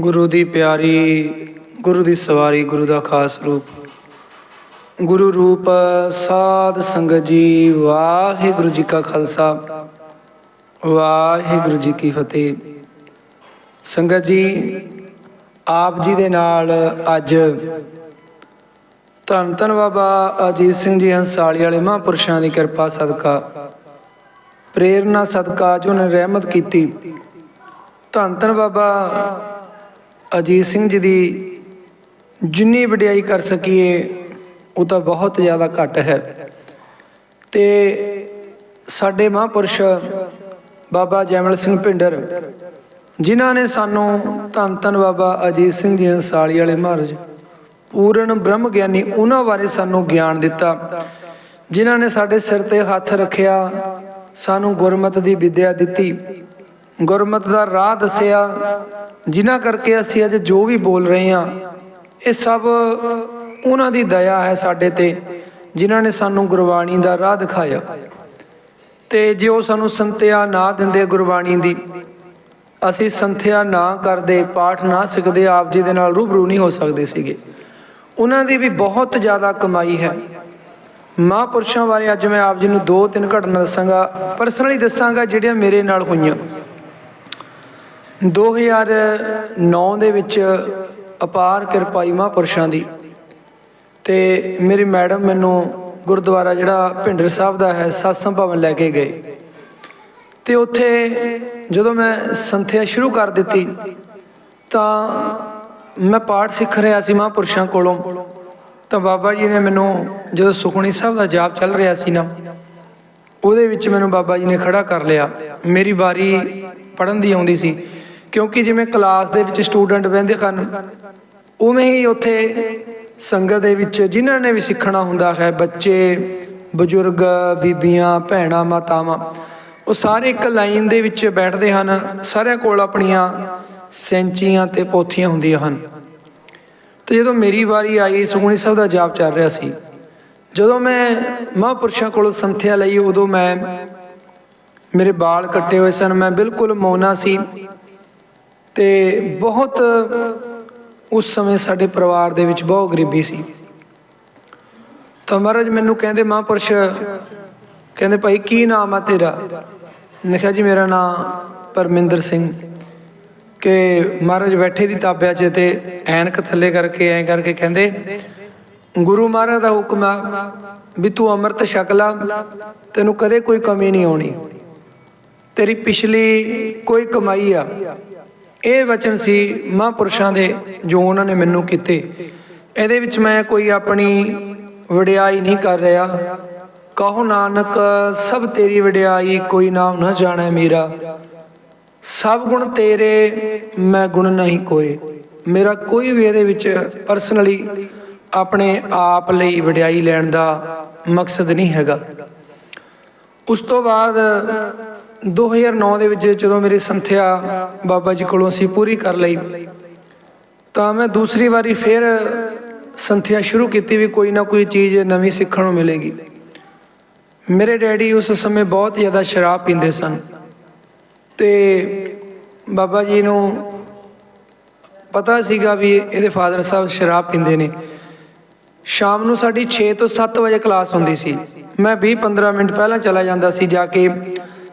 ਗੁਰੂ ਦੀ ਪਿਆਰੀ, ਗੁਰੂ ਦੀ ਸਵਾਰੀ, ਗੁਰੂ ਦਾ ਖਾਸ ਰੂਪ। ਗੁਰੂ ਰੂਪ ਸਾਧ ਸੰਗਤ ਜੀ, ਵਾਹਿਗੁਰੂ ਜੀ ਕਾ ਖਾਲਸਾ। ਵਾਹਿਗੁਰੂ ਜੀ ਕੀ ਫਤਿਹ। ਸੰਗਤ ਜੀ, ਆਪ ਜੀ ਦੇ ਨਾਲ ਅੱਜ ਧੰਨ ਧੰਨ ਬਾਬਾ ਅਜੀਤ ਸਿੰਘ ਜੀ ਹੰਸਾਲੀ ਵਾਲੇ ਮਹਾਂਪੁਰਸ਼ਾਂ ਦੀ ਕਿਰਪਾ ਸਦਕਾ ਪ੍ਰੇਰਣਾ ਸਦਕਾ ਜੋ ਨੇ ਰਹਿਮਤ ਕੀਤੀ। ਧੰਨ ਧੰਨ ਬਾਬਾ ਅਜੀਤ ਸਿੰਘ ਜੀ ਦੀ ਜਿੰਨੀ ਵਡਿਆਈ ਕਰ ਸਕੀਏ, ਉਹ ਤਾਂ ਬਹੁਤ ਜ਼ਿਆਦਾ ਘੱਟ ਹੈ। ਤੇ ਸਾਡੇ ਮਹਾਂਪੁਰਸ਼ ਬਾਬਾ ਜੈਮਲ ਸਿੰਘ ਭਿੰਡਰ, ਜਿਨ੍ਹਾਂ ਨੇ ਸਾਨੂੰ ਧੰਨ ਧੰਨ ਬਾਬਾ ਅਜੀਤ ਸਿੰਘ ਜੀ ਅੰਸਾਲੀ ਵਾਲੇ ਮਹਾਰਾਜ, ਪੂਰਨ ਬ੍ਰਹਮ ਗਿਆਨੀ, ਉਹਨਾਂ ਬਾਰੇ ਸਾਨੂੰ ਗਿਆਨ ਦਿੱਤਾ। ਜਿਨ੍ਹਾਂ ਨੇ ਸਾਡੇ ਸਿਰ ਤੇ ਹੱਥ ਰੱਖਿਆ, ਸਾਨੂੰ ਗੁਰਮਤ ਦੀ ਵਿਦਿਆ ਦਿੱਤੀ। ਗੁਰਮਤ ਦਾ ਰਾਹ ਦੱਸਿਆ ਜਿਨ੍ਹਾਂ ਕਰਕੇ ਅਸੀਂ ਅੱਜ ਜੋ ਵੀ ਬੋਲ ਰਹੇ ਹਾਂ, ਇਹ ਸਭ ਉਹਨਾਂ ਦੀ ਦਇਆ ਹੈ ਸਾਡੇ ਤੇ, ਜਿਨ੍ਹਾਂ ਨੇ ਸਾਨੂੰ ਗੁਰਬਾਣੀ ਦਾ ਰਾਹ ਦਿਖਾਇਆ। ਤੇ ਜੇ ਉਹ ਸਾਨੂੰ ਸੰਤਿਆ ਨਾ ਦਿੰਦੇ ਗੁਰਬਾਣੀ ਦੀ, ਅਸੀਂ ਸੰਥਿਆ ਨਾ ਕਰਦੇ, ਪਾਠ ਨਾ ਸਿੱਖਦੇ, ਆਪ ਜੀ ਦੇ ਨਾਲ ਰੂਬਰੂ ਨਹੀਂ ਹੋ ਸਕਦੇ ਸੀਗੇ। ਉਹਨਾਂ ਦੀ ਵੀ ਬਹੁਤ ਜ਼ਿਆਦਾ ਕਮਾਈ ਹੈ। ਮਹਾਂਪੁਰਸ਼ਾਂ ਬਾਰੇ ਅੱਜ ਮੈਂ ਆਪ ਜੀ ਨੂੰ ਦੋ ਤਿੰਨ ਘਟਨਾ ਦੱਸਾਂਗਾ ਪਰਸਨਲੀ ਦੱਸਾਂਗਾ, ਜਿਹੜੀਆਂ ਮੇਰੇ ਨਾਲ ਹੋਈਆਂ। 2009 ਦੇ ਵਿੱਚ ਅਪਾਰ ਕਿਰਪਾਈ ਮਹਾਂਪੁਰਸ਼ਾਂ ਦੀ। ਤੇ ਮੇਰੀ ਮੈਡਮ ਮੈਨੂੰ ਗੁਰਦੁਆਰਾ ਜਿਹੜਾ ਭਿੰਡਰ ਸਾਹਿਬ ਦਾ ਹੈ, ਸਤਸੰਗ ਭਵਨ ਲੈ ਕੇ ਗਏ। ਤੇ ਉੱਥੇ ਜਦੋਂ ਮੈਂ ਸੰਥਿਆ ਸ਼ੁਰੂ ਕਰ ਦਿੱਤੀ, ਤਾਂ ਮੈਂ ਪਾਠ ਸਿੱਖ ਰਿਹਾ ਸੀ ਮਹਾਂਪੁਰਸ਼ਾਂ ਕੋਲੋਂ। ਤਾਂ ਬਾਬਾ ਜੀ ਨੇ ਮੈਨੂੰ ਜਦੋਂ ਸੁਖਣੀ ਸਾਹਿਬ ਦਾ ਜਾਪ ਚੱਲ ਰਿਹਾ ਸੀ ਨਾ, ਉਹਦੇ ਵਿੱਚ ਮੈਨੂੰ ਬਾਬਾ ਜੀ ਨੇ ਖੜਾ ਕਰ ਲਿਆ। ਮੇਰੀ ਵਾਰੀ ਪੜਨ ਦੀ ਆਉਂਦੀ ਸੀ। ਕਿਉਂਕਿ ਜਿਵੇਂ ਕਲਾਸ ਦੇ ਵਿੱਚ ਸਟੂਡੈਂਟ ਬਹਿੰਦੇ ਹਨ ਉਵੇਂ ਹੀ ਉੱਥੇ ਸੰਗਤ ਦੇ ਵਿੱਚ ਜਿਨ੍ਹਾਂ ਨੇ ਵੀ ਸਿੱਖਣਾ ਹੁੰਦਾ ਹੈ, ਬੱਚੇ, ਬਜ਼ੁਰਗ, ਬੀਬੀਆਂ, ਭੈਣਾਂ, ਮਾਤਾਵਾਂ, ਉਹ ਸਾਰੇ ਇੱਕ ਲਾਈਨ ਦੇ ਵਿੱਚ ਬੈਠਦੇ ਹਨ, ਸਾਰਿਆਂ ਕੋਲ ਆਪਣੀਆਂ ਸੈਂਚੀਆਂ ਤੇ ਪੋਥੀਆਂ ਹੁੰਦੀਆਂ ਹਨ। ਤੇ ਜਦੋਂ ਮੇਰੀ ਵਾਰੀ ਆਈ, ਸੁਖਮਨੀ ਸਾਹਿਬ ਦਾ ਜਾਪ ਚੱਲ ਰਿਹਾ ਸੀ, ਜਦੋਂ ਮੈਂ ਮਹਾਂਪੁਰਸ਼ਾਂ ਕੋਲੋਂ ਸੰਥਿਆ ਲਈ, ਉਦੋਂ ਮੈਂ ਮੇਰੇ ਵਾਲ ਕੱਟੇ ਹੋਏ ਸਨ, ਮੈਂ ਬਿਲਕੁਲ ਮੌਨਾ ਸੀ। ਤੇ ਬਹੁਤ ਉਸ ਸਮੇਂ ਸਾਡੇ ਪਰਿਵਾਰ ਦੇ ਵਿੱਚ ਬਹੁਤ ਗਰੀਬੀ ਸੀ। ਤਾਂ ਮਹਾਰਾਜ ਮੈਨੂੰ ਕਹਿੰਦੇ, ਮਹਾਂਪੁਰਸ਼, ਕਹਿੰਦੇ ਭਾਈ, ਕੀ ਨਾਮ ਆ ਤੇਰਾ? ਮੈਂ ਕਿਹਾ, ਜੀ, ਮੇਰਾ ਨਾਮ ਪਰਮਿੰਦਰ ਸਿੰਘ ਕਿ ਮਹਾਰਾਜ ਬੈਠੇ ਦੀ ਤਾਬਿਆ 'ਚ ਤੇ ਐਨਕ ਥੱਲੇ ਕਰਕੇ, ਐਂ ਕਰਕੇ ਕਹਿੰਦੇ, ਗੁਰੂ ਮਹਾਰਾਜ ਦਾ ਹੁਕਮ ਆ ਵੀ ਤੂੰ ਅੰਮ੍ਰਿਤ ਛਕ ਲਾ, ਤੈਨੂੰ ਕਦੇ ਕੋਈ ਕਮੀ ਨਹੀਂ ਆਉਣੀ। ਤੇਰੀ ਪਿਛਲੀ ਕੋਈ ਕਮਾਈ ਆ ਇਹ ਵਚਨ ਸੀ ਮਹਾਂਪੁਰਸ਼ਾਂ ਦੇ ਜੋ ਉਹਨਾਂ ਨੇ ਮੈਨੂੰ ਕੀਤੇ। ਇਹਦੇ ਵਿੱਚ ਮੈਂ ਕੋਈ ਆਪਣੀ ਵਡਿਆਈ ਨਹੀਂ ਕਰ ਰਿਹਾ। ਕਹੋ ਨਾਨਕ, ਸਭ ਤੇਰੀ ਵਡਿਆਈ ਕੋਈ ਨਾਮ ਨਾ ਜਾਣੈ ਮੇਰਾ। ਸਭ ਗੁਣ ਤੇਰੇ, ਮੈਂ ਗੁਣ ਨਹੀਂ ਕੋਏ। ਮੇਰਾ ਕੋਈ ਵੀ ਇਹਦੇ ਵਿੱਚ ਪਰਸਨਲੀ ਆਪਣੇ ਆਪ ਲਈ ਵਡਿਆਈ ਲੈਣ ਦਾ ਮਕਸਦ ਨਹੀਂ ਹੈਗਾ। ਉਸ ਤੋਂ ਬਾਅਦ 2009 ਦੇ ਵਿੱਚ ਜਦੋਂ ਮੇਰੀ ਸੰਥਿਆ ਬਾਬਾ ਜੀ ਕੋਲੋਂ ਸੀ ਪੂਰੀ ਕਰ ਲਈ, ਤਾਂ ਮੈਂ ਦੂਸਰੀ ਵਾਰੀ ਫਿਰ ਸੰਥਿਆ ਸ਼ੁਰੂ ਕੀਤੀ ਵੀ ਕੋਈ ਨਾ ਕੋਈ ਚੀਜ਼ ਨਵੀਂ ਸਿੱਖਣ ਨੂੰ ਮਿਲੇਗੀ। ਮੇਰੇ ਡੈਡੀ ਉਸ ਸਮੇਂ ਬਹੁਤ ਜ਼ਿਆਦਾ ਸ਼ਰਾਬ ਪੀਂਦੇ ਸਨ ਤੇ ਬਾਬਾ ਜੀ ਨੂੰ ਪਤਾ ਸੀਗਾ ਵੀ ਇਹਦੇ ਫਾਦਰ ਸਾਹਿਬ ਸ਼ਰਾਬ ਪੀਂਦੇ ਨੇ। ਸ਼ਾਮ ਨੂੰ ਸਾਡੀ 6 ਤੋਂ 7 ਵਜੇ ਕਲਾਸ ਹੁੰਦੀ ਸੀ। ਮੈਂ 20-15 ਮਿੰਟ ਪਹਿਲਾਂ ਚਲਾ ਜਾਂਦਾ ਸੀ ਜਾ ਕੇ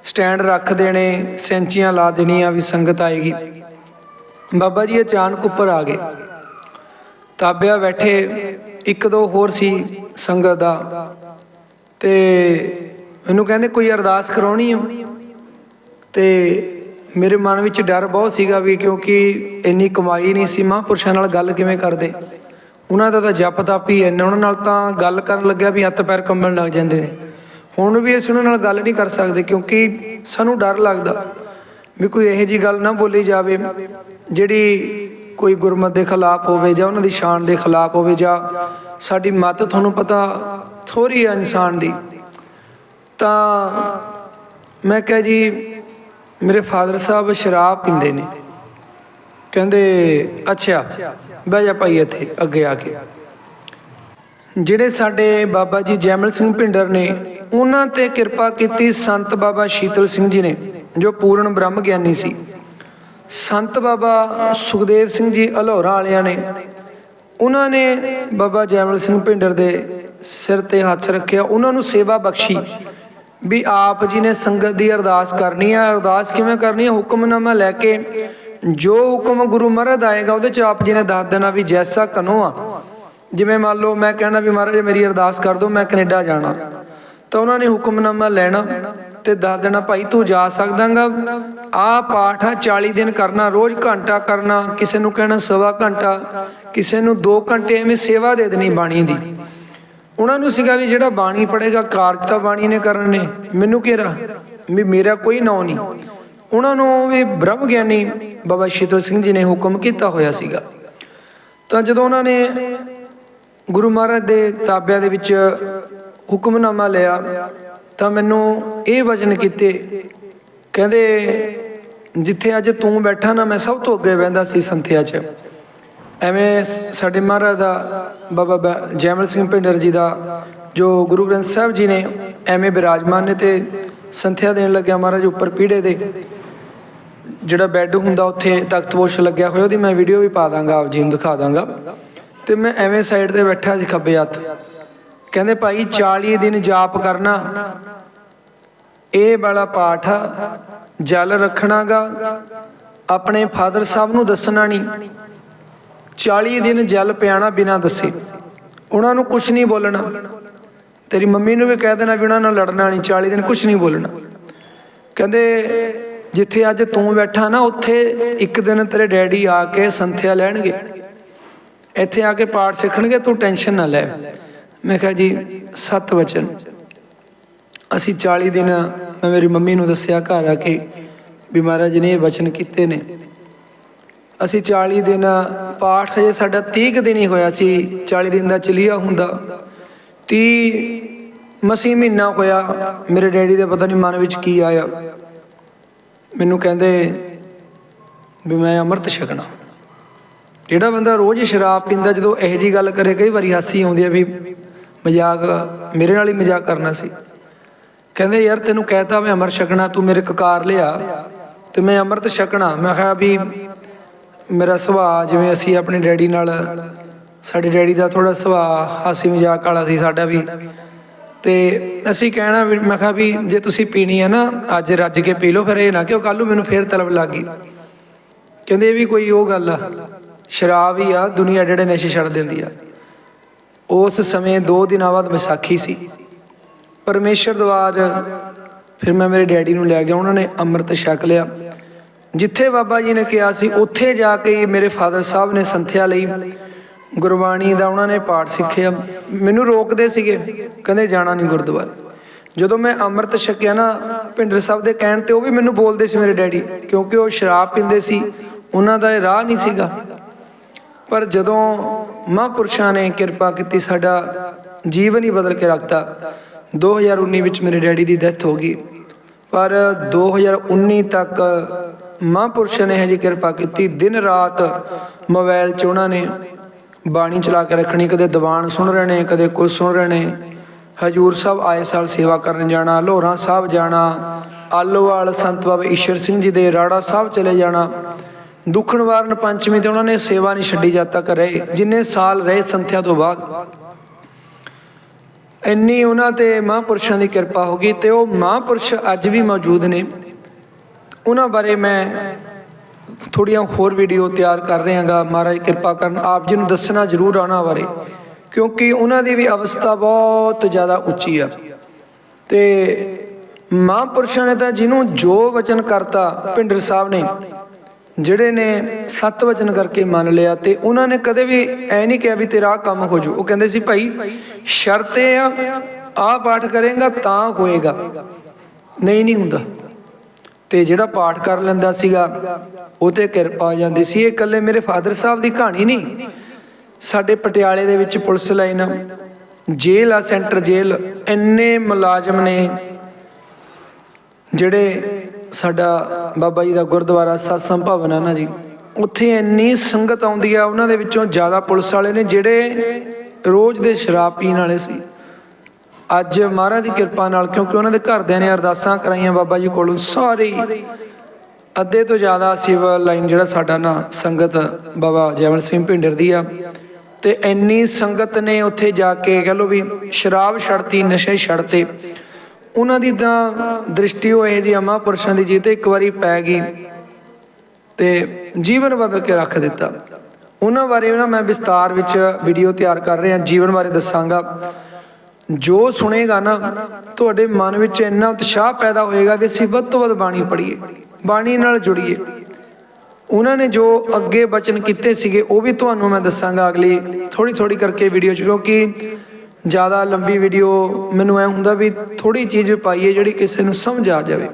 ਸਟੈਂਡ ਰੱਖ ਦੇਣੇ, ਸੈਂਚੀਆਂ ਲਾ ਦੇਣੀਆਂ ਵੀ ਸੰਗਤ ਆਏਗੀ। ਬਾਬਾ ਜੀ ਅਚਾਨਕ ਉੱਪਰ ਆ ਗਏ। ਤਾਬਿਆ ਬੈਠੇ, ਇੱਕ ਦੋ ਹੋਰ ਸੀ ਸੰਗਤ ਦਾ। ਤੇ ਮੈਨੂੰ ਕਹਿੰਦੇ, ਕੋਈ ਅਰਦਾਸ ਕਰਾਉਣੀ ਆ? ਤੇ ਮੇਰੇ ਮਨ ਵਿੱਚ ਡਰ ਬਹੁਤ ਸੀਗਾ ਵੀ ਕਿਉਂਕਿ ਇੰਨੀ ਕਮਾਈ ਨਹੀਂ ਸੀ, ਮਹਾਂਪੁਰਸ਼ਾਂ ਨਾਲ ਗੱਲ ਕਿਵੇਂ ਕਰਦੇ? ਉਹਨਾਂ ਦਾ ਤਾਂ ਜਪ ਤਪ ਹੀ ਇੰਨਾ, ਉਹਨਾਂ ਨਾਲ ਤਾਂ ਗੱਲ ਕਰਨ ਲੱਗਿਆ ਵੀ ਹੱਥ ਪੈਰ ਕੰਬਣ ਲੱਗ ਜਾਂਦੇ ਨੇ। ਹੁਣ ਵੀ ਅਸੀਂ ਉਹਨਾਂ ਨਾਲ ਗੱਲ ਨਹੀਂ ਕਰ ਸਕਦੇ ਕਿਉਂਕਿ ਸਾਨੂੰ ਡਰ ਲੱਗਦਾ ਵੀ ਕੋਈ ਇਹੋ ਜੀ ਗੱਲ ਨਾ ਬੋਲੀ ਜਾਵੇ ਜਿਹੜੀ ਕੋਈ ਗੁਰਮਤ ਦੇ ਖਿਲਾਫ ਹੋਵੇ ਜਾਂ ਉਹਨਾਂ ਦੀ ਸ਼ਾਨ ਦੇ ਖਿਲਾਫ ਹੋਵੇ ਜਾਂ ਸਾਡੀ ਮੱਤ ਤੁਹਾਨੂੰ ਪਤਾ ਥੋੜੀ ਆ ਇਨਸਾਨ ਦੀ। ਤਾਂ ਮੈਂ ਕਿਹਾ ਜੀ, ਮੇਰੇ ਫਾਦਰ ਸਾਹਿਬ ਸ਼ਰਾਬ ਪੀਂਦੇ ਨੇ। ਕਹਿੰਦੇ, ਅੱਛਾ, ਬਹਿ ਜਾ ਭਾਈ ਇੱਥੇ, ਅੱਗੇ ਆ ਕੇ। ਜਿਹੜੇ ਸਾਡੇ ਬਾਬਾ ਜੀ ਜੈਮਲ ਸਿੰਘ ਭਿੰਡਰ ਨੇ, ਉਹਨਾਂ ਤੇ ਕਿਰਪਾ ਕੀਤੀ ਸੰਤ ਬਾਬਾ ਸ਼ੀਤਲ ਸਿੰਘ ਜੀ ਨੇ, ਜੋ ਪੂਰਨ ਬ੍ਰਹਮ ਗਿਆਨੀ ਸੀ। ਸੰਤ ਬਾਬਾ ਸੁਖਦੇਵ ਸਿੰਘ ਜੀ ਅਲਹੋਰਾ ਵਾਲਿਆਂ ਨੇ, ਉਹਨਾਂ ਨੇ ਬਾਬਾ ਜੈਮਲ ਸਿੰਘ ਭਿੰਡਰ ਦੇ ਸਿਰ ਤੇ ਹੱਥ ਰੱਖਿਆ, ਉਹਨਾਂ ਨੂੰ ਸੇਵਾ ਬਖਸ਼ੀ, ਵੀ ਆਪ ਜੀ ਨੇ ਸੰਗਤ ਦੀ ਅਰਦਾਸ ਕਰਨੀ ਹੈ ਅਰਦਾਸ ਕਿਵੇਂ ਕਰਨੀ ਹੈ ਹੁਕਮਨਾਮਾ ਲੈ ਕੇ ਜੋ ਹੁਕਮ ਗੁਰੂ ਮਹਾਰਾਜ ਆਏਗਾ, ਉਹਦੇ ਚ ਆਪ ਜੀ ਨੇ ਦੱਸ ਦੇਣਾ ਵੀ ਜੈਸਾ ਕਨੋ ਆ। ਜਿਵੇਂ ਮੰਨ ਲਓ ਮੈਂ ਕਹਿਣਾ ਵੀ ਮਹਾਰਾਜ ਮੇਰੀ ਅਰਦਾਸ ਕਰ ਦਿਓ, ਮੈਂ ਕੈਨੇਡਾ ਜਾਣਾ। ਤਾਂ ਉਹਨਾਂ ਨੇ ਹੁਕਮਨਾਮਾ ਲੈਣਾ ਤੇ ਦੱਸ ਦੇਣਾ, ਭਾਈ ਤੂੰ ਜਾ ਸਕਦਾਗਾ। ਆ ਪਾਠ ਆ 40 ਦਿਨ ਕਰਨਾ, ਰੋਜ਼ ਘੰਟਾ ਕਰਨਾ, ਕਿਸੇ ਨੂੰ ਕਹਿਣਾ ਸਵਾ ਘੰਟਾ, ਕਿਸੇ ਨੂੰ 2 ਘੰਟੇ ਐਵੇਂ ਸੇਵਾ ਦੇ ਦੇਣੀ ਬਾਣੀ ਦੀ। ਉਹਨਾਂ ਨੂੰ ਸੀਗਾ ਵੀ ਜਿਹੜਾ ਬਾਣੀ ਪੜੇਗਾ ਕਾਰਜ ਤਾਂ ਬਾਣੀ ਨੇ ਕਰਨ ਨੇ। ਮੈਨੂੰ ਕਿਹੜਾ ਵੀ ਮੇਰਾ ਕੋਈ ਨਾਂ ਨਹੀਂ। ਉਹਨਾਂ ਨੂੰ ਵੀ ਬ੍ਰਹਮ ਗਿਆਨੀ ਬਾਬਾ ਸ਼ੀਤਲ ਸਿੰਘ ਜੀ ਨੇ ਹੁਕਮ ਕੀਤਾ ਹੋਇਆ ਸੀਗਾ। ਤਾਂ ਜਦੋਂ ਉਹਨਾਂ ਨੇ ਗੁਰੂ ਮਹਾਰਾਜ ਦੇ ਤਾਬਿਆਂ ਦੇ ਵਿੱਚ ਹੁਕਮਨਾਮਾ ਲਿਆ, ਤਾਂ ਮੈਨੂੰ ਇਹ ਵਚਨ ਕੀਤੇ, ਕਹਿੰਦੇ, ਜਿੱਥੇ ਅੱਜ ਤੂੰ ਬੈਠਾ ਨਾ, ਮੈਂ ਸਭ ਤੋਂ ਅੱਗੇ ਬਹਿੰਦਾ ਸੀ ਸੰਥਿਆ 'ਚ। ਐਵੇਂ ਸਾਡੇ ਮਹਾਰਾਜ ਦਾ ਬਾਬਾ ਬੈ- ਜੈਮਲ ਸਿੰਘ ਭਿੰਡਰ ਜੀ ਦਾ ਜੋ ਗੁਰੂ ਗ੍ਰੰਥ ਸਾਹਿਬ ਜੀ ਨੇ ਐਵੇਂ ਬਿਰਾਜਮਾਨ ਨੇ ਤੇ ਸੰਥਿਆ ਦੇਣ ਲੱਗਿਆ ਮਹਾਰਾਜ ਉੱਪਰ ਪੀੜੇ ਦੇ, ਜਿਹੜਾ ਬੈੱਡ ਹੁੰਦਾ ਉੱਥੇ ਤਖਤਪੋਸ਼ ਲੱਗਿਆ ਹੋਇਆ, ਉਹਦੀ ਮੈਂ ਵੀਡੀਓ ਵੀ ਪਾ ਦਾਂਗਾ, ਆਪ ਜੀ ਨੂੰ ਦਿਖਾ ਦਾਂਗਾ। ਤੇ ਮੈਂ ਐਵੇਂ ਸਾਈਡ ਤੇ ਬੈਠਾ ਸੀ ਖੱਬੇ ਹੱਥ। ਕਹਿੰਦੇ ਭਾਈ 40 ਦਿਨ ਜਾਪ ਕਰਨਾ। ਇਹ ਵਾਲਾ ਪਾਠ ਆ, ਜਲ ਰੱਖਣਾਗਾ। ਆਪਣੇ ਫਾਦਰ ਸਾਹਿਬ ਨੂੰ ਦੱਸਣਾ ਨਹੀਂ। 40 ਦਿਨ ਜਲ ਪਿਆਣਾ ਬਿਨਾਂ ਦੱਸੇ। ਉਹਨਾਂ ਨੂੰ ਕੁਝ ਨਹੀਂ ਬੋਲਣਾ। ਤੇਰੀ ਮੰਮੀ ਨੂੰ ਵੀ ਕਹਿ ਦੇਣਾ ਵੀ ਉਹਨਾਂ ਨਾਲ ਲੜਨਾ ਨਹੀਂ 40 ਦਿਨ ਕੁਝ ਨਹੀਂ ਬੋਲਣਾ। ਕਹਿੰਦੇ ਜਿੱਥੇ ਅੱਜ ਤੂੰ ਬੈਠਾ ਨਾ ਉੱਥੇ ਇੱਕ ਦਿਨ ਤੇਰੇ ਡੈਡੀ ਆ ਕੇ ਸੰਥਿਆ ਲੈਣਗੇ। ਇੱਥੇ ਆ ਕੇ ਪਾਠ ਸਿੱਖਣਗੇ, ਤੂੰ ਟੈਨਸ਼ਨ ਨਾ ਲੈ। ਮੈਂ ਕਿਹਾ ਜੀ, ਸਤ ਵਚਨ। ਅਸੀਂ 40 ਦਿਨ ਮੈਂ ਮੇਰੀ ਮੰਮੀ ਨੂੰ ਦੱਸਿਆ ਘਰ ਆ ਕੇ ਵੀ ਮਹਾਰਾਜ ਨੇ ਇਹ ਵਚਨ ਕੀਤੇ ਨੇ। ਅਸੀਂ 40 ਦਿਨ ਪਾਠ ਹਜੇ ਸਾਡਾ 30 ਕੁ ਦਿਨ ਹੀ ਹੋਇਆ ਸੀ 40 ਦਿਨ ਦਾ ਚਲੀਆ ਹੁੰਦਾ। 30 ਮਸੀ ਮਹੀਨਾ ਹੋਇਆ, ਮੇਰੇ ਡੈਡੀ ਦੇ ਪਤਾ ਨਹੀਂ ਮਨ ਵਿੱਚ ਕੀ ਆਇਆ। ਮੈਨੂੰ ਕਹਿੰਦੇ ਵੀ ਮੈਂ ਅੰਮ੍ਰਿਤ ਛਕਣਾ। ਜਿਹੜਾ ਬੰਦਾ ਰੋਜ਼ ਸ਼ਰਾਬ ਪੀਂਦਾ, ਜਦੋਂ ਇਹੋ ਜੀ ਗੱਲ ਕਰੇ, ਕਈ ਵਾਰੀ ਹਾਸੀ ਆਉਂਦੀ ਆ ਵੀ ਮਜ਼ਾਕ, ਮੇਰੇ ਨਾਲ ਹੀ ਮਜ਼ਾਕ ਕਰਨਾ ਸੀ। ਕਹਿੰਦੇ, ਯਾਰ, ਤੈਨੂੰ ਕਹਿਤਾ ਮੈਂ ਅੰਮ੍ਰਿਤ ਛਕਣਾ, ਤੂੰ ਮੇਰੇ ਕਕਾਰ ਲਿਆ ਤੇ ਮੈਂ ਅੰਮ੍ਰਿਤ ਛਕਣਾ। ਮੈਂ ਕਿਹਾ ਵੀ ਮੇਰਾ ਸੁਭਾਅ, ਜਿਵੇਂ ਅਸੀਂ ਆਪਣੇ ਡੈਡੀ ਨਾਲ, ਸਾਡੇ ਡੈਡੀ ਦਾ ਥੋੜਾ ਸੁਭਾਅ, ਹਾਸੀ ਮਜ਼ਾਕ ਵਾਲਾ ਸੀ ਸਾਡਾ ਵੀ। ਤੇ ਅਸੀਂ ਕਹਿਣਾ ਵੀ, ਮੈਂ ਕਿਹਾ ਵੀ ਜੇ ਤੁਸੀਂ ਪੀਣੀ ਹੈ ਨਾ, ਅੱਜ ਰੱਜ ਕੇ ਪੀ ਲਓ, ਫਿਰ ਇਹ ਨਾ ਕਿ ਉਹ ਕੱਲ ਨੂੰ ਮੈਨੂੰ ਫੇਰ ਤਲਬ ਲੱਗ ਗਈ। ਕਹਿੰਦੇ, ਇਹ ਵੀ ਕੋਈ ਉਹ ਗੱਲ ਆ। ਸ਼ਰਾਬ ਹੀ ਆ, ਦੁਨੀਆ ਜਿਹੜੇ ਨਸ਼ੇ ਛੱਡ ਦਿੰਦੀ ਆ। ਉਸ ਸਮੇਂ 2 ਦਿਨਾਂ ਬਾਅਦ ਵਿਸਾਖੀ ਸੀ। ਪਰਮੇਸ਼ਰ ਦਵਾਰ ਫਿਰ ਮੈਂ ਮੇਰੇ ਡੈਡੀ ਨੂੰ ਲੈ ਗਿਆ, ਉਹਨਾਂ ਨੇ ਅੰਮ੍ਰਿਤ ਛਕ ਲਿਆ। ਜਿੱਥੇ ਬਾਬਾ ਜੀ ਨੇ ਕਿਹਾ ਸੀ, ਉੱਥੇ ਜਾ ਕੇ ਮੇਰੇ ਫਾਦਰ ਸਾਹਿਬ ਨੇ ਸੰਥਿਆ ਲਈ ਗੁਰਬਾਣੀ ਦਾ ਉਹਨਾਂ ਨੇ ਪਾਠ ਸਿੱਖਿਆ। ਮੈਨੂੰ ਰੋਕਦੇ ਸੀਗੇ, ਕਹਿੰਦੇ ਜਾਣਾ ਨਹੀਂ ਗੁਰਦੁਆਰੇ। ਜਦੋਂ ਮੈਂ ਅੰਮ੍ਰਿਤ ਛਕਿਆ ਨਾ, ਭਿੰਡਰ ਸਾਹਿਬ ਦੇ ਕਹਿਣ ਤੇ ਉਹ ਵੀ ਮੈਨੂੰ ਬੋਲਦੇ ਸੀ ਮੇਰੇ ਡੈਡੀ, ਕਿਉਂਕਿ ਉਹ ਸ਼ਰਾਬ ਪੀਂਦੇ ਸੀ, ਉਹਨਾਂ ਦਾ ਇਹ ਰਾਹ ਨਹੀਂ ਸੀਗਾ। ਪਰ ਜਦੋਂ ਮਹਾਂਪੁਰਸ਼ਾਂ ਨੇ ਕਿਰਪਾ ਕੀਤੀ, ਸਾਡਾ ਜੀਵਨ ਹੀ ਬਦਲ ਕੇ ਰੱਖਤਾ। 2019 ਵਿੱਚ ਮੇਰੇ ਡੈਡੀ ਦੀ ਡੈਥ ਹੋ ਗਈ। ਪਰ 2019 ਤੱਕ ਮਹਾਂਪੁਰਸ਼ਾਂ ਨੇ ਹਜੇ ਕਿਰਪਾ ਕੀਤੀ। ਦਿਨ ਰਾਤ ਮੋਬਾਈਲ 'ਚ ਉਹਨਾਂ ਨੇ ਬਾਣੀ ਚਲਾ ਕੇ ਰੱਖਣੀ, ਕਦੇ ਦੀਵਾਨ ਸੁਣ ਰਹੇ ਨੇ, ਕਦੇ ਕੁਝ ਸੁਣ ਰਹੇ ਨੇ। ਹਜੂਰ ਸਾਹਿਬ ਆਏ ਸਾਲ ਸੇਵਾ ਕਰਨ ਜਾਣਾ, ਲੋਹਰਾ ਸਾਹਿਬ ਜਾਣਾ, ਆਲੋਵਾਲ ਸੰਤ ਬਾਬਾ ਈਸ਼ਰ ਸਿੰਘ ਜੀ ਦੇ ਰਾੜਾ ਸਾਹਿਬ ਚਲੇ ਜਾਣਾ। ਦੁੱਖ ਨਿਵਾਰਨ ਪੰਚਮੀ ਤੇ ਉਹਨਾਂ ਨੇ ਸੇਵਾ ਨਹੀਂ ਛੱਡੀ ਜਦ ਤੱਕ ਰਹੇ ਜਿੰਨੇ ਸਾਲ ਰਹੇ ਸੰਥਿਆ ਤੋਂ ਬਾਅਦ। ਇੰਨੀ ਉਹਨਾਂ ਤੇ ਮਹਾਂਪੁਰਸ਼ਾਂ ਦੀ ਕਿਰਪਾ ਹੋ ਗਈ ਤੇ ਉਹ ਮਹਾਂਪੁਰਸ਼ ਅੱਜ ਵੀ ਮੌਜੂਦ ਨੇ। ਉਹਨਾਂ ਬਾਰੇ ਮੈਂ ਥੋੜੀਆਂ ਹੋਰ ਵੀਡੀਓ ਤਿਆਰ ਕਰ ਰਹੇ ਹਾਂਗਾ ਮਹਾਰਾਜ ਕਿਰਪਾ ਕਰਨ, ਆਪ ਜੀ ਨੂੰ ਦੱਸਣਾ ਜ਼ਰੂਰ ਆ ਉਹਨਾਂ ਬਾਰੇ, ਕਿਉਂਕਿ ਉਹਨਾਂ ਦੀ ਵੀ ਅਵਸਥਾ ਬਹੁਤ ਜ਼ਿਆਦਾ ਉੱਚੀ ਆ। ਤੇ ਮਹਾਂਪੁਰਸ਼ਾਂ ਨੇ ਤਾਂ ਜਿਹਨੂੰ ਜੋ ਵਚਨ ਕਰਤਾ, ਭਿੰਡਰ ਸਾਹਿਬ ਨੇ ਜਿਹੜੇ ਨੇ ਸੱਤ ਵਚਨ ਕਰਕੇ ਮੰਨ ਲਿਆ ਤੇ ਉਹਨਾਂ ਨੇ ਕਦੇ ਵੀ ਐ ਨਹੀਂ ਕਿਹਾ ਵੀ ਤੇਰਾ ਆਹ ਕੰਮ ਹੋ ਜੂ ਉਹ ਕਹਿੰਦੇ ਸੀ, ਭਾਈ, ਸ਼ਰਤ ਇਹ ਆ, ਆਹ ਪਾਠ ਕਰੇਗਾ ਤਾਂ ਹੋਏਗਾ। ਨਹੀਂ ਨਹੀਂ ਹੁੰਦਾ। ਤੇ ਜਿਹੜਾ ਪਾਠ ਕਰ ਲੈਂਦਾ ਸੀਗਾ, ਉਹ ਤੇ ਕਿਰਪਾ ਆ ਜਾਂਦੀ ਸੀ। ਇਹ ਇਕੱਲੇ ਮੇਰੇ ਫਾਦਰ ਸਾਹਿਬ ਦੀ ਕਹਾਣੀ ਨਹੀਂ। ਸਾਡੇ ਪਟਿਆਲੇ ਦੇ ਵਿੱਚ ਪੁਲਿਸ ਲਾਈਨ ਜੇਲ੍ਹ ਆ, ਸੈਂਟਰ ਜੇਲ੍ਹ। ਇੰਨੇ ਮੁਲਾਜ਼ਮ ਨੇ ਜਿਹੜੇ ਸਾਡਾ ਬਾਬਾ ਜੀ ਦਾ ਗੁਰਦੁਆਰਾ ਸਤਸੰਗ ਭਵਨ ਆ ਨਾ ਜੀ, ਉੱਥੇ ਇੰਨੀ ਸੰਗਤ ਆਉਂਦੀ ਆ, ਉਹਨਾਂ ਦੇ ਵਿੱਚੋਂ ਜ਼ਿਆਦਾ ਪੁਲਿਸ ਵਾਲੇ ਨੇ ਜਿਹੜੇ ਰੋਜ਼ ਦੇ ਸ਼ਰਾਬ ਪੀਣ ਵਾਲੇ ਸੀ। ਅੱਜ ਮਹਾਰਾਜ ਦੀ ਕਿਰਪਾ ਨਾਲ, ਕਿਉਂਕਿ ਉਹਨਾਂ ਦੇ ਘਰਦਿਆਂ ਨੇ ਅਰਦਾਸਾਂ ਕਰਾਈਆਂ ਬਾਬਾ ਜੀ ਕੋਲੋਂ, ਸਾਰੇ ਅੱਧੇ ਤੋਂ ਜ਼ਿਆਦਾ ਸਿਵਲ ਲਾਈਨ ਜਿਹੜਾ ਸਾਡਾ ਨਾ ਸੰਗਤ ਬਾਬਾ ਜੈਮਲ ਸਿੰਘ ਭਿੰਡਰ ਦੀ ਆ, ਤੇ ਇੰਨੀ ਸੰਗਤ ਨੇ ਉੱਥੇ ਜਾ ਕੇ ਕਹ ਲਓ ਵੀ ਸ਼ਰਾਬ ਛੱਡਤੀ, ਨਸ਼ੇ ਛੱਡਤੇ। ਉਹਨਾਂ ਦੀ ਤਾਂ ਦ੍ਰਿਸ਼ਟੀ ਉਹ ਇਹ ਜਿਹੀ ਮਹਾਂਪੁਰਸ਼ਾਂ ਦੀ ਜੀ ਤੇ ਇੱਕ ਵਾਰੀ ਪੈ ਗਈ ਤੇ ਜੀਵਨ ਬਦਲ ਕੇ ਰੱਖ ਦਿੱਤਾ। ਉਹਨਾਂ ਬਾਰੇ ਨਾ ਮੈਂ ਵਿਸਤਾਰ ਵਿੱਚ ਵੀਡੀਓ ਤਿਆਰ ਕਰ ਰਿਹਾ, ਜੀਵਨ ਬਾਰੇ ਦੱਸਾਂਗਾ। ਜੋ ਸੁਣੇਗਾ ਨਾ, ਤੁਹਾਡੇ ਮਨ ਵਿੱਚ ਇੰਨਾ ਉਤਸ਼ਾਹ ਪੈਦਾ ਹੋਏਗਾ ਵੀ ਅਸੀਂ ਵੱਧ ਤੋਂ ਵੱਧ ਬਾਣੀ ਪੜ੍ਹੀਏ, ਬਾਣੀ ਨਾਲ ਜੁੜੀਏ। ਉਹਨਾਂ ਨੇ ਜੋ ਅੱਗੇ ਬਚਨ ਕੀਤੇ ਸੀਗੇ, ਉਹ ਵੀ ਤੁਹਾਨੂੰ ਮੈਂ ਦੱਸਾਂਗਾ ਅਗਲੀ ਥੋੜੀ ਥੋੜੀ ਕਰਕੇ ਵੀਡੀਓ ਚ, ਕਿਉਂਕਿ ਜ਼ਿਆਦਾ ਲੰਬੀ ਵੀਡੀਓ ਮੈਨੂੰ ਐ ਹੁੰਦਾ ਵੀ ਥੋੜੀ ਚੀਜ਼ ਪਾਈਏ ਜਿਹੜੀ ਕਿਸੇ ਨੂੰ ਸਮਝ ਆ ਜਾਵੇ।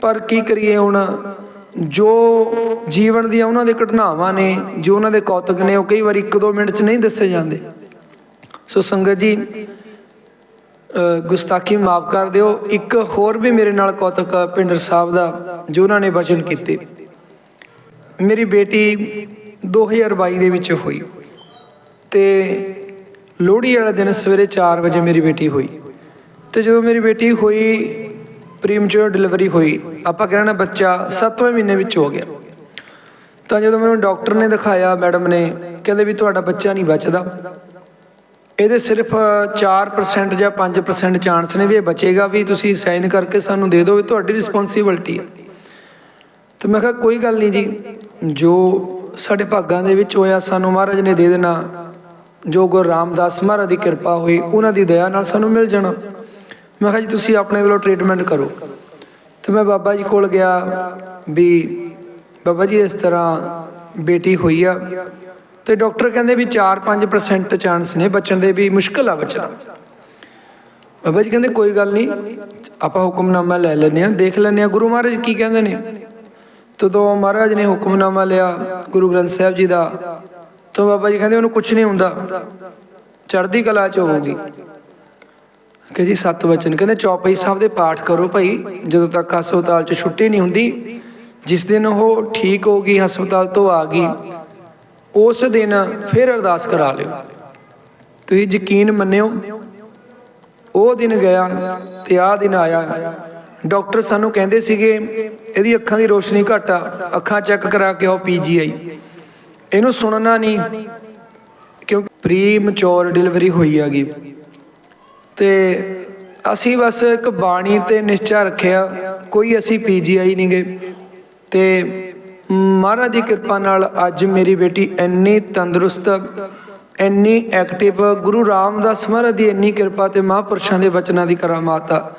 ਪਰ ਕੀ ਕਰੀਏ ਹੁਣ? ਜੋ ਜੀਵਨ ਦੀਆਂ ਉਹਨਾਂ ਦੇ ਘਟਨਾਵਾਂ ਨੇ, ਜੋ ਉਹਨਾਂ ਦੇ ਕੌਤਕ ਨੇ, ਉਹ ਕਈ ਵਾਰੀ 1-2 ਮਿੰਟ 'ਚ ਨਹੀਂ ਦੱਸੇ ਜਾਂਦੇ। ਸੋ ਸੰਗਤ ਜੀ ਗੁਸਤਾਖੀ ਮਾਫ ਕਰ ਦਿਓ। ਇੱਕ ਹੋਰ ਵੀ ਮੇਰੇ ਨਾਲ ਕੌਤਕ ਆ ਪਿੰਡਰ ਸਾਹਿਬ ਦਾ, ਜੋ ਉਹਨਾਂ ਨੇ ਵਚਨ ਕੀਤੇ। ਮੇਰੀ ਬੇਟੀ 2022 ਦੇ ਵਿੱਚ ਹੋਈ। ਤੇ ਲੋਹੜੀ ਵਾਲੇ ਦਿਨ ਸਵੇਰੇ 4 ਵਜੇ ਮੇਰੀ ਬੇਟੀ ਹੋਈ। ਤੇ ਜਦੋਂ ਮੇਰੀ ਬੇਟੀ ਹੋਈ ਪ੍ਰੀਮਚੁਰ ਡਿਲੀਵਰੀ ਹੋਈ, ਆਪਾਂ ਕਹਿੰਦੇ ਬੱਚਾ 7ਵੇਂ ਮਹੀਨੇ ਵਿੱਚ ਹੋ ਗਿਆ। ਤਾਂ ਜਦੋਂ ਮੈਨੂੰ ਡਾਕਟਰ ਨੇ ਦਿਖਾਇਆ ਮੈਡਮ ਨੇ, ਕਹਿੰਦੇ ਵੀ ਤੁਹਾਡਾ ਬੱਚਾ ਨਹੀਂ ਬਚਦਾ। ਇਹਦੇ ਸਿਰਫ 4% ਜਾਂ 5% ਚਾਂਸ ਨੇ ਵੀ ਇਹ ਬਚੇਗਾ, ਵੀ ਤੁਸੀਂ ਸਾਈਨ ਕਰਕੇ ਸਾਨੂੰ ਦੇ ਦਿਓ ਵੀ ਤੁਹਾਡੀ ਰਿਸਪੌਂਸਿਬਿਲਟੀ ਹੈ ਤੇ ਮੈਂ ਕਿਹਾ, ਕੋਈ ਗੱਲ ਨਹੀਂ ਜੀ। ਜੋ ਸਾਡੇ ਭਾਗਾਂ ਦੇ ਵਿੱਚ ਹੋਇਆ, ਸਾਨੂੰ ਮਹਾਰਾਜ ਨੇ ਦੇ ਦੇਣਾ। ਜੋ ਗੁਰੂ ਰਾਮਦਾਸ ਮਹਾਰਾਜ ਦੀ ਕਿਰਪਾ ਹੋਈ, ਉਹਨਾਂ ਦੀ ਦਇਆ ਨਾਲ ਸਾਨੂੰ ਮਿਲ ਜਾਣਾ। ਮੈਂ ਕਿਹਾ ਜੀ, ਤੁਸੀਂ ਆਪਣੇ ਵੱਲੋਂ ਟ੍ਰੀਟਮੈਂਟ ਕਰੋ। ਤੇ ਮੈਂ ਬਾਬਾ ਜੀ ਕੋਲ ਗਿਆ ਵੀ, ਬਾਬਾ ਜੀ, ਇਸ ਤਰ੍ਹਾਂ ਬੇਟੀ ਹੋਈ ਆ ਤੇ ਡਾਕਟਰ ਕਹਿੰਦੇ ਵੀ 4-5% ਚਾਂਸ ਨੇ ਬਚਣ ਦੇ ਵੀ ਮੁਸ਼ਕਲ ਆ ਬਚਣਾ। ਬਾਬਾ ਜੀ ਕਹਿੰਦੇ, ਕੋਈ ਗੱਲ ਨਹੀਂ, ਆਪਾਂ ਹੁਕਮਨਾਮਾ ਲੈ ਲੈਂਦੇ ਆ ਦੇਖ ਲੈਂਦੇ ਆ ਗੁਰੂ ਮਹਾਰਾਜ ਕੀ ਕਹਿੰਦੇ ਨੇ? ਤਦੋਂ ਮਹਾਰਾਜ ਨੇ ਹੁਕਮਨਾਮਾ ਲਿਆ ਗੁਰੂ ਗ੍ਰੰਥ ਸਾਹਿਬ ਜੀ ਦਾ। ਤਾਂ ਬਾਬਾ ਜੀ ਕਹਿੰਦੇ ਉਹਨੂੰ ਕੁਝ ਨਹੀਂ ਹੁੰਦਾ। ਚੜ੍ਹਦੀ ਕਲਾ ਚ ਹੋਊਗੀ। ਕਿ ਜੀ ਸਤ ਵਚਨ, ਕਹਿੰਦੇ ਚੌਪਈ ਸਾਹਿਬ ਦੇ ਪਾਠ ਕਰੋ ਭਾਈ, ਜਦੋਂ ਤੱਕ ਹਸਪਤਾਲ ਚ ਛੁੱਟੀ ਨਹੀਂ ਹੁੰਦੀ, ਜਿਸ ਦਿਨ ਉਹ ਠੀਕ ਹੋ ਗਈ ਹਸਪਤਾਲ ਤੋਂ ਆ ਗਈ, ਉਸ ਦਿਨ ਫਿਰ ਅਰਦਾਸ ਕਰਾ ਲਿਓ। ਤੁਸੀਂ ਯਕੀਨ ਮੰਨਿਓ, ਉਹ ਦਿਨ ਗਿਆ ਤੇ ਆਹ ਦਿਨ ਆਇਆ। ਡਾਕਟਰ ਸਾਨੂੰ ਕਹਿੰਦੇ ਸੀਗੇ, ਇਹਦੀ ਅੱਖਾਂ ਦੀ ਰੋਸ਼ਨੀ ਘੱਟ ਆ, ਅੱਖਾਂ ਚੈੱਕ ਕਰਾ ਕੇ ਆਓ ਪੀਜੀਆਈ ਇਹਨੂੰ ਸੁਣਨਾ ਨਹੀਂ ਕਿਉਂਕਿ ਪ੍ਰੀ ਮੈਚੁਰ ਡਿਲੀਵਰੀ ਹੋਈ ਹੈਗੀ। ਤੇ ਅਸੀਂ ਬਸ ਇੱਕ ਬਾਣੀ ਤੇ ਨਿਸ਼ਚਾ ਰੱਖਿਆ, ਕੋਈ ਅਸੀਂ ਪੀਜੀਆਈ ਨਹੀਂ ਗਏ ਤੇ ਮਹਾਰਾਜ ਦੀ ਕਿਰਪਾ ਨਾਲ ਅੱਜ ਮੇਰੀ ਬੇਟੀ ਇੰਨੀ ਤੰਦਰੁਸਤ, ਇੰਨੀ ਐਕਟਿਵ, ਗੁਰੂ ਰਾਮਦਾਸ ਮਹਾਰਾਜ ਦੀ ਇੰਨੀ ਕਿਰਪਾ ਤੇ ਮਹਾਂਪੁਰਸ਼ਾਂ ਦੇ ਬਚਨਾਂ ਦੀ ਕਰਾਮਾਤ ਆ।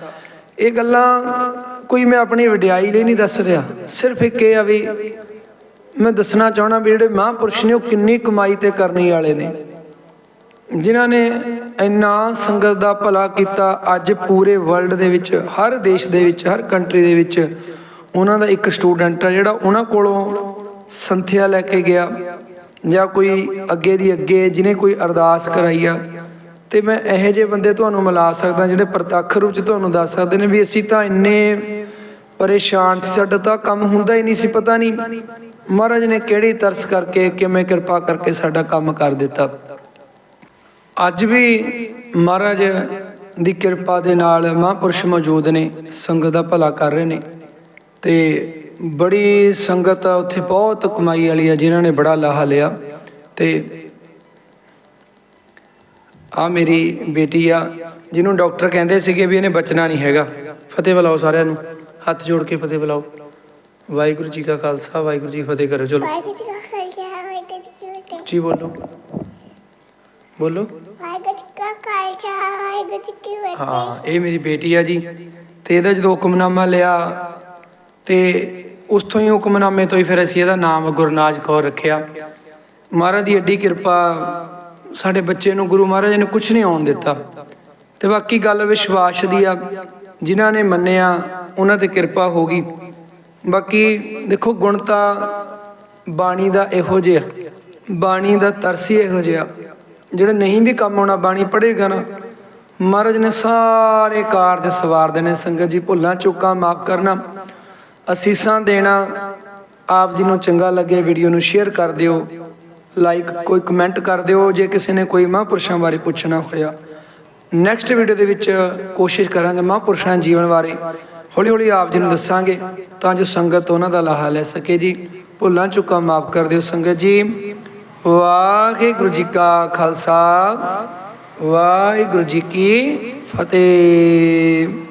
ਇਹ ਗੱਲਾਂ ਕੋਈ ਮੈਂ ਆਪਣੀ ਵਡਿਆਈ ਲਈ ਨਹੀਂ ਦੱਸ ਰਿਹਾ, ਸਿਰਫ ਇੱਕ ਇਹ ਆ ਵੀ ਮੈਂ ਦੱਸਣਾ ਚਾਹਣਾ ਵੀ ਜਿਹੜੇ ਮਹਾਂਪੁਰਸ਼ ਨੇ ਉਹ ਕਿੰਨੀ ਕਮਾਈ ਤੇ ਕਰਨੀ ਵਾਲੇ ਨੇ। ਜਿਨ੍ਹਾਂ ਨੇ ਇੰਨਾ ਸੰਗਤ ਦਾ ਭਲਾ ਕੀਤਾ ਅੱਜ ਪੂਰੇ ਵਰਲਡ ਦੇ ਵਿੱਚ, ਹਰ ਦੇਸ਼ ਦੇ ਵਿੱਚ, ਹਰ ਕੰਟਰੀ ਦੇ ਵਿੱਚ, ਉਹਨਾਂ ਦਾ ਇੱਕ ਸਟੂਡੈਂਟ ਆ ਜਿਹੜਾ ਉਹਨਾਂ ਕੋਲੋਂ ਸੰਥਿਆ ਲੈ ਕੇ ਗਿਆ ਜਾਂ ਕੋਈ ਅੱਗੇ ਦੀ ਅੱਗੇ ਜਿਹਨੇ ਕੋਈ ਅਰਦਾਸ ਕਰਾਈ ਆ। ਤੇ ਮੈਂ ਇਹੋ ਜਿਹੇ ਬੰਦੇ ਤੁਹਾਨੂੰ ਮਿਲਾ ਸਕਦਾ ਜਿਹੜੇ ਪ੍ਰਤੱਖ ਰੂਪ ਚ ਤੁਹਾਨੂੰ ਦੱਸ ਸਕਦੇ ਨੇ ਵੀ ਅਸੀਂ ਤਾਂ ਇੰਨੇ ਪਰੇਸ਼ਾਨ ਸੀ, ਸਾਡਾ ਤਾਂ ਕੰਮ ਹੁੰਦਾ ਹੀ ਨਹੀਂ ਸੀ, ਪਤਾ ਨਹੀਂ। ਮਹਾਰਾਜ ਨੇ ਕਿਹੜੀ ਤਰਸ ਕਰਕੇ, ਕਿਵੇਂ ਕਿਰਪਾ ਕਰਕੇ ਸਾਡਾ ਕੰਮ ਕਰ ਦਿੱਤਾ? ਅੱਜ ਵੀ ਮਹਾਰਾਜ ਦੀ ਕਿਰਪਾ ਦੇ ਨਾਲ ਮਹਾਂਪੁਰਸ਼ ਮੌਜੂਦ ਨੇ, ਸੰਗਤ ਦਾ ਭਲਾ ਕਰ ਰਹੇ ਨੇ ਤੇ ਬੜੀ ਸੰਗਤ ਉੱਥੇ ਬਹੁਤ ਕਮਾਈ ਵਾਲੀ ਆ, ਜਿਨ੍ਹਾਂ ਨੇ ਬੜਾ ਲਾਹਾ ਲਿਆ ਤੇ ਆ ਮੇਰੀ ਬੇਟੀ ਆ, ਜਿਹਨੂੰ ਡਾਕਟਰ ਕਹਿੰਦੇ ਸੀਗੇ ਵੀ ਇਹਨੇ ਬਚਣਾ ਨਹੀਂ ਹੈਗਾ। ਫਤਿਹ ਬੁਲਾਓ ਸਾਰਿਆਂ ਨੂੰ, ਹੱਥ ਜੋੜ ਕੇ ਫਤਿਹ ਬੁਲਾਓ। ਵਾਹਿਗੁਰੂ ਜੀ ਕਾ ਖਾਲਸਾ ਵਾਹਿਗੁਰੂ ਜੀ ਫਤਿਹ ਕਰੋ ਚਲੋ। ਵਾਹਿਗੁਰੂ ਜੀ ਕਾ ਖਾਲਸਾ ਵਾਹਿਗੁਰੂ ਜੀ ਕੀ ਫਤਿਹ। ਉੱਚੀ ਬੋਲੋ। ਬੋਲੋ। ਵਾਹਿਗੁਰੂ ਜੀ ਕਾ ਖਾਲਸਾ ਵਾਹਿਗੁਰੂ ਜੀ ਕੀ ਫਤਿਹ। ਹਾਂ ਇਹ ਮੇਰੀ ਬੇਟੀ ਆ ਜੀ। ਤੇ ਇਹਦਾ ਜਦੋਂ ਹੁਕਮਨਾਮਾ ਲਿਆ ਤੇ ਉਸ ਤੋਂ ਹੀ ਹੁਕਮਨਾਮੇ ਤੋਂ ਹੀ ਫਿਰ ਅਸੀਂ ਇਹਦਾ ਨਾਮ ਗੁਰਨਾਜ ਕੌਰ ਰੱਖਿਆ। ਮਹਾਰਾਜ ਦੀ ਏਡੀ ਕਿਰਪਾ ਸਾਡੇ ਬੱਚੇ ਨੂੰ ਗੁਰੂ ਮਹਾਰਾਜ ਨੇ ਕੁਝ ਨਹੀਂ ਆਉਣ ਦਿੱਤਾ। ਤੇ ਬਾਕੀ ਗੱਲ ਵਿਸ਼ਵਾਸ ਦੀ ਆ ਜਿਨ੍ਹਾਂ ਨੇ ਮੰਨਿਆ ਉਹਨਾਂ ਤੇ ਕਿਰਪਾ ਹੋ ਗਈ। ਬਾਕੀ ਦੇਖੋ ਗੁਣ ਤਾਂ ਬਾਣੀ ਦਾ ਇਹੋ ਜਿਹਾ, ਬਾਣੀ ਦਾ ਤਰਸੀ ਇਹੋ ਜਿਹਾ। ਜਿਹੜੇ ਨਹੀਂ ਵੀ ਕੰਮ ਆਉਣਾ ਬਾਣੀ ਪੜ੍ਹੇਗਾ ਨਾ, ਮਹਾਰਾਜ ਨੇ ਸਾਰੇ ਕਾਰਜ ਸਵਾਰ ਦੇਣੇ, ਸੰਗਤ ਜੀ ਭੁੱਲਾਂ ਚੁੱਕਾਂ ਮਾਫ ਕਰਨਾ, ਅਸੀਸਾਂ ਦੇਣਾ, ਆਪ ਜੀ ਨੂੰ ਚੰਗਾ ਲੱਗੇ, ਵੀਡੀਓ ਨੂੰ ਸ਼ੇਅਰ ਕਰ ਦਿਓ ਲਾਈਕ ਕੋਈ ਕਮੈਂਟ ਕਰ ਦਿਓ, ਜੇ ਕਿਸੇ ਨੇ ਕੋਈ ਮਹਾਂਪੁਰਸ਼ਾਂ ਬਾਰੇ ਪੁੱਛਣਾ ਹੋਇਆ। ਨੈਕਸਟ ਵੀਡੀਓ ਦੇ ਵਿੱਚ ਕੋਸ਼ਿਸ਼ ਕਰਾਂਗੇ ਮਹਾਂਪੁਰਸ਼ਾਂ ਜੀਵਨ ਬਾਰੇ। ਹੌਲੀ ਹੌਲੀ ਆਪ ਜੀ ਨੂੰ ਦੱਸਾਂਗੇ ਤਾਂ ਜੋ ਸੰਗਤ ਉਹਨਾਂ ਦਾ ਲਾਹਾ ਲੈ ਸਕੇ ਜੀ। ਭੁੱਲਾਂ ਚੁੱਕਾਂ ਮਾਫ ਕਰ ਦਿਓ ਸੰਗਤ ਜੀ। ਵਾਹਿਗੁਰੂ ਜੀ ਕਾ ਖਾਲਸਾ। ਵਾਹਿਗੁਰੂ ਜੀ ਕੀ ਫਤਿਹ।